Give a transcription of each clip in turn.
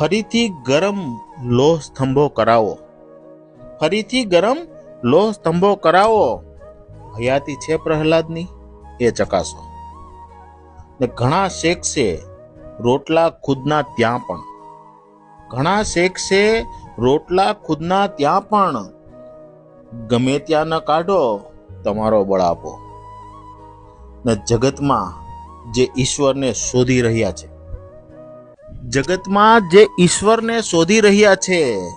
ફરીથી ગરમ લોહ સ્તંભો કરાવો. ફરીથી ગરમ લોહ સ્તંભો કરાવો. હયાતી છે પ્રહલાદની? એ ચકાસો. ને ઘણા શેકશે રોટલા ખુદના ત્યાં પણ. ઘણા શેકશે રોટલા ખુદના ત્યાં પણ. ગમે ત્યાં ન કાઢો, તમારો બળાપો ને જગતમાં જે ઈશ્વરને શોધી રહ્યા છે જગતમાં જે ઈશ્વરને શોધી રહ્યા છે,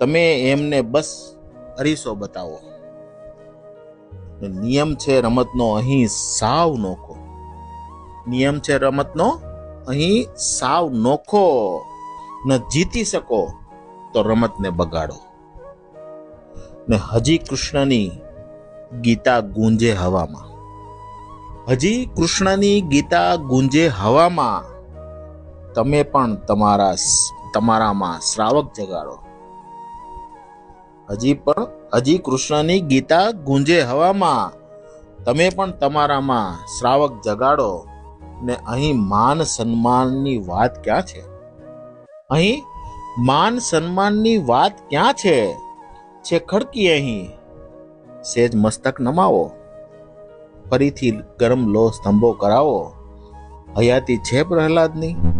તમે એમને બસ અરીસો બતાવો. નિયમ છે રમતનો, અહીં સાવ નોખો. નિયમ છે રમતનો, અહીં સાવ નોખો. ન જીતી શકો તો રમતને બગાડો. ને હજી કૃષ્ણની ગીતા ગુંજે હવામાં. હજી કૃષ્ણની ગીતા ગુંજે હવામાં. તમે પણ તમારા તમારામાં શ્રાવક જગાડો. હજી પણ, હજી કૃષ્ણની ગીતા ગુંજે હવામાં. તમે પણ તમારામાં શ્રાવક જગાડો ને અહીં માન સન્માનની વાત ક્યાં છે? અહીં માન સન્માનની વાત ક્યાં છે? છે ખડકી અહીં. સેજ મસ્તક નમાવો. ફરીથી ગરમ લો સ્તંભો કરાવો. હયાતી છે પ્રહલાદની.